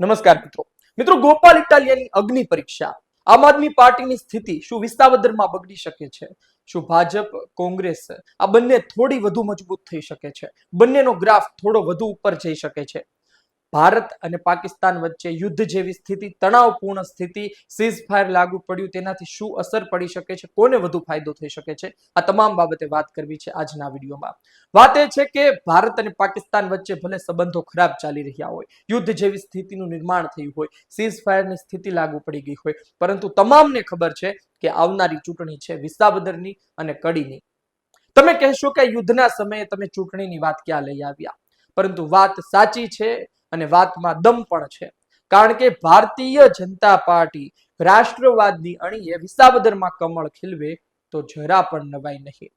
નમસ્કાર મિત્રો. મિત્રો, ગોપાલ ઇટાલિયાની અગ્નિ પરીક્ષા. આમ આદમી પાર્ટીની સ્થિતિ શું વિસ્તાવદરમાં બગડી શકે છે? શું ભાજપ, કોંગ્રેસ આ બંને થોડી વધુ મજબૂત થઈ શકે છે? બંનેનો ગ્રાફ થોડો વધુ ઉપર જઈ શકે છે? ભારત અને પાકિસ્તાન વચ્ચે યુદ્ધ જેવી સ્થિતિ, તણાવપૂર્ણ સ્થિતિ સીઝ ફાયર લાગુ પડ્યું, તેનાથી શું અસર પડી શકે છે, કોને વધુ ફાયદો થઈ શકે છે? આ તમામ બાબતે વાત કરવી છે આજના વિડીયોમાં. વાત એ છે કે ભારત અને પાકિસ્તાન વચ્ચે ભલે સંબંધો ખરાબ ચાલી રહ્યા હોય, યુદ્ધ જેવી સ્થિતિનું નિર્માણ થયું હોય સીઝ ફાયરની સ્થિતિ લાગુ પડી ગઈ હોય, પરંતુ તમામને ખબર છે કે આવનારી ચૂંટણી છે વિસાવદરની અને કડીની. તમે કહેશો કે યુદ્ધના સમયે તમે ચૂંટણીની વાત ક્યાં લઈ આવ્યા? પરંતુ વાત સાચી છે અને વાતમાં દમ પણ છે. કારણ કે ભારતીય જનતા પાર્ટી રાષ્ટ્રવાદની અણીએ વિસાવદરમાં કમળ ખીલવે તો જરા પણ નવાય નહીં.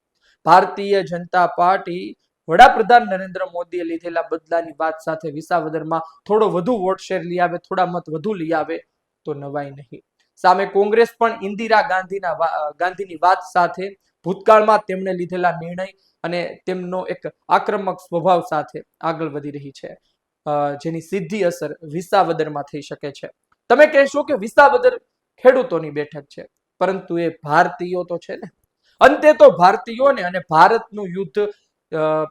ભારતીય જનતા પાર્ટી વડાપ્રધાન નરેન્દ્ર મોદીએ લીધેલા બદલાની વાત સાથે વિસાવદરમાં થોડો વધુ વોટ શેર લઈ આવે, થોડા મત વધુ લઈ આવે તો નવાય નહીં. સામે કોંગ્રેસ પણ ઇન્દિરા ગાંધીના ગાંધીની વાત સાથે ભૂતકાળમાં તેમણે લીધેલા નિર્ણય અને તેમનો એક આક્રમક સ્વભાવ સાથે આગળ વધી રહી છે. જેની સીધી અસર વિસાવદરમાં થઈ શકે છે. તમે કહેશો કે વિસાવદર ખેડૂતોની બેઠક છે, પરંતુ એ ભારતીયો તો છે ને. અંતે તો ભારતીયોને અને ભારતનું યુદ્ધ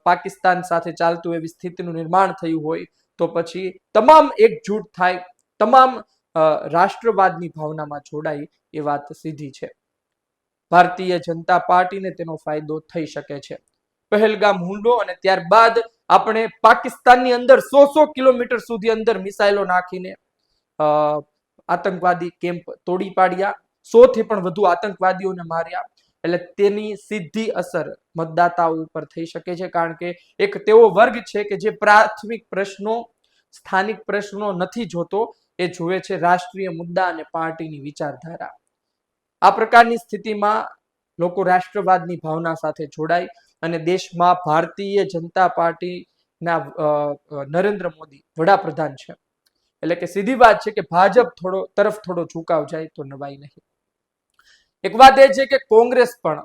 પાકિસ્તાન સાથે ચાલતું એવી સ્થિતિનું નિર્માણ થયું હોય, તો પછી તમામ એકજૂટ થાય, તમામ રાષ્ટ્રવાદની ભાવનામાં જોડાય એ વાત સીધી છે. ભારતીય જનતા પાર્ટીને તેનો ફાયદો થઈ શકે છે. પહેલગામ હુમલો અને ત્યારબાદ આપણે પાકિસ્તાનની અંદર સો સો કિલોમીટર સુધી અંદર મિસાઇલો નાખીને આતંકવાદી કેમ્પ તોડી પાડ્યા. સો થી પણ વધુ આતંકવાદીઓને માર્યા. એટલે તેની સીધી અસર મતદાતાઓ ઉપર થઈ શકે છે, કારણ કે એક તેવો વર્ગ છે કે જે પ્રાથમિક પ્રશ્નો, સ્થાનિક પ્રશ્નો નથી જોતો, એ જુએ છે રાષ્ટ્રીય મુદ્દા અને પાર્ટીની વિચારધારા. આ પ્રકારની સ્થિતિમાં લોકો રાષ્ટ્રવાદની ભાવના સાથે જોડાય. અને દેશમાં ભારતીય જનતા પાર્ટીના નરેન્દ્ર મોદી વડાપ્રધાન છે. એટલે કે સીધી વાત છે કે ભાજપ થોડો, તરફ થોડો ઝુકાવ જાય તો નવાઈ નહીં. એક વાત એ છે કે કોંગ્રેસ પણ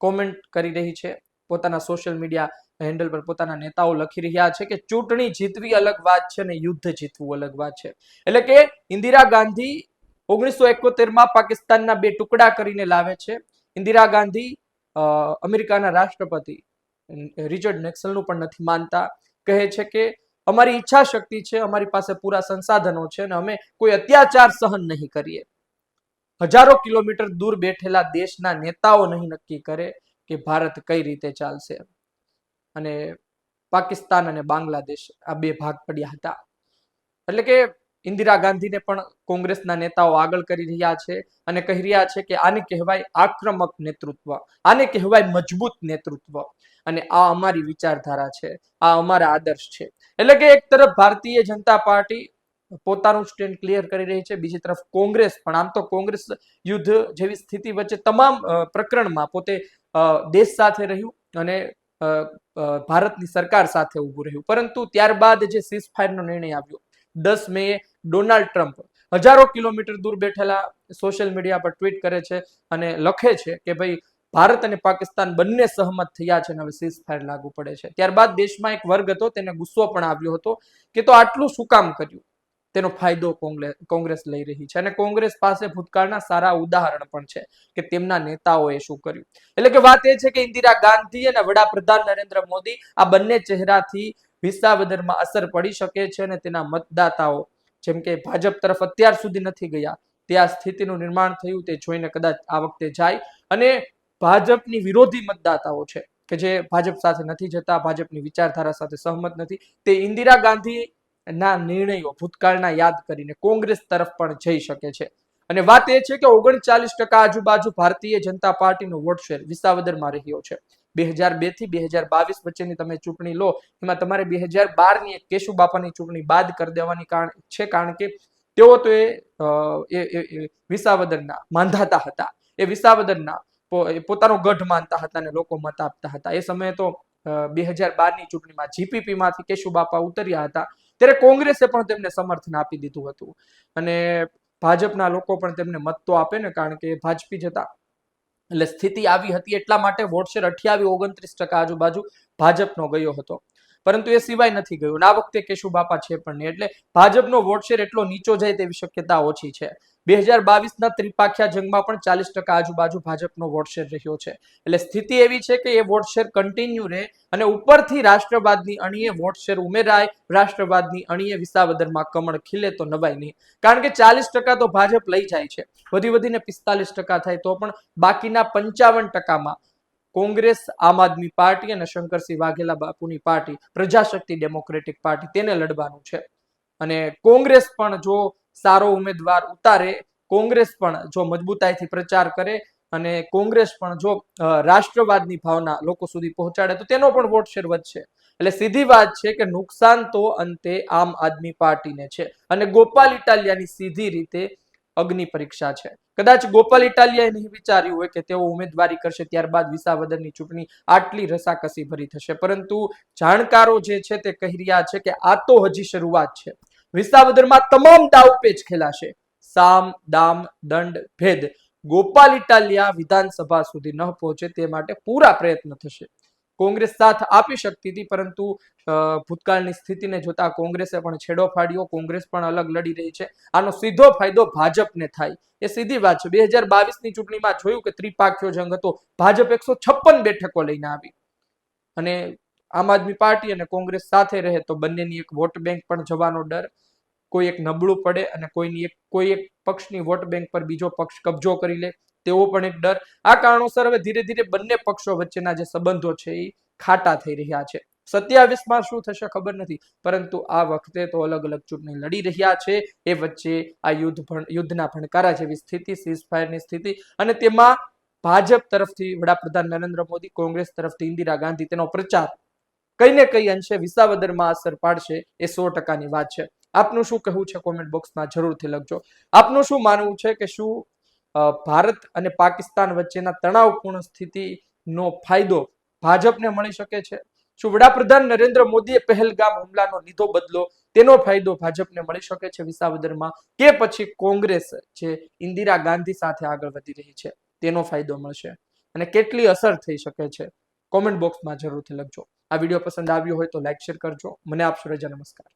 કોમેન્ટ કરી રહી છે, પોતાના સોશિયલ મીડિયા હેન્ડલ પર પોતાના નેતાઓ લખી રહ્યા છે કે ચૂંટણી જીતવી અલગ વાત છે અને યુદ્ધ જીતવું અલગ વાત છે. એટલે કે ઇન્દિરા ગાંધી ઓગણીસો એકોતેરમાં પાકિસ્તાનના બે ટુકડા કરીને લાવે છે. ઇન્દિરા ગાંધી અમેરિકાના રાષ્ટ્રપતિ રિચર્ડ નેક્સલનું પણ નથી માનતા. કહે છે કે, અમારી ઈચ્છા શક્તિ છે, અમારી પાસે પૂરા સંસાધનો છે અને અમે કોઈ અત્યાચાર સહન નહીં કરીએ. હજારો કિલોમીટર દૂર બેઠેલા દેશના નેતાઓ નહીં નક્કી કરે કે ભારત કઈ રીતે ચાલશે. અને પાકિસ્તાન અને બાંગ્લાદેશ આ બે ભાગ પડ્યા હતા. એટલે કે ઇન્દિરા ગાંધીને પણ કોંગ્રેસના નેતાઓ આગળ કરી રહ્યા છે અને કહી રહ્યા છે કે આને કહેવાય આક્રમક નેતૃત્વ, આને કહેવાય મજબૂત નેતૃત્વ. અને આ અમારી વિચારધારા છે, આ અમારા આદર્શ છે. એટલે કે એક તરફ ભારતીય જનતા પાર્ટી પોતાનું સ્ટેન્ડ ક્લિયર કરી રહી છે, બીજી તરફ કોંગ્રેસ પણ. આમ તો કોંગ્રેસ યુદ્ધ જેવી સ્થિતિ વચ્ચે તમામ પ્રકરણમાં પોતે દેશ સાથે રહ્યું અને ભારતની સરકાર સાથે ઊભું રહ્યું. પરંતુ ત્યારબાદ જે સીઝફાયરનો નિર્ણય આવ્યો દસ મે ડોનાલ્ડ ટ્રમ્પ. હજારો કિલોમીટર દૂર બેઠેલા સોશિયલ મીડિયા પર ટ્વીટ કરે છે અને લખે છે કે ભાઈ, ભારત અને પાકિસ્તાન બંને સહમત થયા છે અને હવે સીઝ ફાયર લાગુ પડે છે. ત્યારબાદ દેશમાં એક વર્ગ હતો, તેને ગુસ્સો પણ આવ્યો હતો કે તો આટલું શું કામ કર્યું? તેનો ફાયદો કોંગ્રેસ લઈ રહી છે અને કોંગ્રેસ પાસે ભૂતકાળના સારા ઉદાહરણ પણ છે કે તેમના નેતાઓએ શું કર્યું. એટલે કે વાત એ છે કે ઇન્દિરા ગાંધી અને વડાપ્રધાન નરેન્દ્ર મોદી આ બંને ચહેરાથી વિસાવદરમાં અસર પડી શકે છે અને તેના મતદાતાઓ, જેમ કે ભાજપ તરફ અત્યાર સુધી નથી ગયા તે આ સ્થિતિનું નિર્માણ થયું તે જોઈને કદાચ આ વખતે જાય. અને ભાજપની વિરોધી મતદાતાઓ છે, કે જે ભાજપ સાથે નથી જતા, ભાજપની વિચારધારા સાથે સહમત નથી, તે ઇન્દિરા ગાંધી ના નિર્ણયો ભૂતકાળના યાદ કરીને કોંગ્રેસ તરફ પણ જઈ શકે છે. અને વાત એ છે કે ઓગણચાલીસ ટકા આજુબાજુ ભારતીય જનતા પાર્ટીનો વોટ શેર વિસાવદરમાં રહ્યો છે. બે હજાર બેથી બે હજાર બાવીસ વચ્ચેની તમે ચૂંટણી લો, એમાં તમારે બે હજાર બારની એક કેશુ બાપાની ચૂંટણી બાદ કરી દેવાની કારણ છે કારણ કે તેઓ તો એ વિસાવદરના માંધાતા હતા. એ વિસાવદરના પોતાનો ગઢ માનતા હતા અને લોકો મત આપતા હતા. એ સમયે તો બે હજાર બારની ચૂંટણીમાં જીપીપી માંથી કેશુ બાપા ઉતર્યા હતા. ત્યારે કોંગ્રેસે પણ તેમને સમર્થન આપી દીધું હતું. અને ભાજપના લોકો પણ તેમને મત તો આપે ને, કારણ કે ભાજપી જ હતા. એટલે સ્થિતિ આવી હતી એટલા માટે વોટ શેર અઠ્યાવી, ઓગણત્રીસ ટકા આજુબાજુ ભાજપનો ગયો હતો. પરંતુ એ સિવાય નથી ગયું. આ વખતે કેશુ બાપા છે પણ નહીં. એટલે ભાજપનો વોટ એટલો નીચો જાય તેવી શક્યતા ઓછી છે. બે હજાર બાવીસના ત્રિપાખ્યા જંગમાં પણ ચાલીસ ટકા આજુબાજુ ભાજપનો વોટ રહ્યો છે. એટલે સ્થિતિ એવી છે કે એ વોટ કન્ટિન્યુ રહે અને ઉપરથી રાષ્ટ્રવાદની અણીએ વોટ શેર ઉમેરાય, રાષ્ટ્રવાદની અણીએ વિસાવદરમાં કમળ ખીલે તો નવાય નહીં. કારણ કે ચાલીસ ટકા તો ભાજપ લઈ જાય છે. વધી વધીને પિસ્તાલીસ ટકા થાય તો પણ બાકીના પંચાવન ટકામાં કોંગ્રેસ, આમ આદમી પાર્ટી અને શંકરસિંહ વાઘેલા બાપુની પાર્ટી, પ્રજાશક્તિ ડેમોક્રેટિક પાર્ટી તેને લડવાનું છે. અને કોંગ્રેસ પણ જો સારો ઉમેદવાર ઉતારે, કોંગ્રેસ પણ જો મજબૂતાઈથી પ્રચાર કરે અને કોંગ્રેસ પણ જો રાષ્ટ્રવાદની ભાવના લોકો સુધી પહોંચાડે, તો તેનો પણ વોટ શેર વધશે. એટલે સીધી વાત છે કે નુકસાન તો અંતે આમ આદમી પાર્ટીને છે. અને ગોપાલ ઇટાલિયાની સીધી રીતે અગ્નિ પરીક્ષા છે. કદાચ ગોપાલ ઇટાલિયાએ નહીં વિચાર્યું હોય કે તેઓ ઉમેદવારી કરશે ત્યારબાદ વિસાવદરની ચૂંટણી આટલી રસાકસી ભરી થશે. પરંતુ જાણકારો જે છે તે કહી રહ્યા છે કે આ તો હજી શરૂઆત છે. વિસાવદરમાં તમામ દાવપેચ ખેલાશે. સામ, દામ, દંડ, ભેદ ગોપાલ ઇટાલિયા વિધાનસભા સુધી ન પહોંચે તે માટે પૂરા પ્રયત્ન થશે. કોંગ્રેસ સાથ આપી શકતી હતી, પરંતુ ભૂતકાળની સ્થિતિને જોતા કોંગ્રેસે પણ છેડો ફાડ્યો. કોંગ્રેસ પણ અલગ લડી રહી છે. આનો સીધો ફાયદો ભાજપને થાય. એ સીધી વાત છે. બે હજાર બાવીસની ચૂંટણીમાં જોયું કે ત્રિપાખ્યો જંગ હતો. ભાજપ એકસો છપ્પન બેઠકો લઈને આવી. અને આમ આદમી પાર્ટી અને કોંગ્રેસ સાથે રહે તો બંનેની એક વોટ બેંક પણ જવાનો ડર. કોઈ એક નબળું પડે અને કોઈની એક, કોઈ એક પક્ષની વોટ બેંક પર બીજો પક્ષ કબજો કરી લે. તેવો પણ એક ડર. આ કારણોસર હવે ધીરે ધીરે બંને પક્ષો વચ્ચેના જે સંબંધો છે એ ખાટા થઈ રહ્યા છે. સત્યાવીસમાં શું થશે ખબર નથી, પરંતુ આ વખતે તો અલગ અલગ ચૂંટણી લડી રહ્યા છે. એ વચ્ચે આ યુદ્ધ યુદ્ધના ભણકારા જેવી સ્થિતિ સીઝફાયરની સ્થિતિ અને તેમાં ભાજપ તરફથી વડાપ્રધાન નરેન્દ્ર મોદી, કોંગ્રેસ તરફથી ઇન્દિરા ગાંધી તેનો પ્રચાર કઈ ને કઈ અંશે વિસાવદરમાં અસર પાડશે એ સો ટકાની વાત છે. આપનું શું કહેવું છે કોમેન્ટ બોક્સમાં જરૂરથી લખજો. આપનું શું માનવું છે કે શું ભારત અને પાકિસ્તાન વચ્ચેના તણાવપૂર્ણ સ્થિતિનો ફાયદો ભાજપને મળી શકે છે. શું વડાપ્રધાન નરેન્દ્ર મોદીએ પહેલગામ હુમલાનો લીધો બદલો તેનો ફાયદો ભાજપને મળી શકે છે વિસાવદરમાં કે પછી કોંગ્રેસ જે ઇન્દિરા ગાંધી સાથે આગળ વધી રહી છે તેનો ફાયદો મળશે? અને કેટલી અસર થઈ શકે છે? કોમેન્ટ બોક્સમાં જરૂરથી લખજો. આ વીડિયો પસંદ આવ્યો હોય તો લાઈક, શેર કરજો. મને આપશો રજા નમસ્કાર.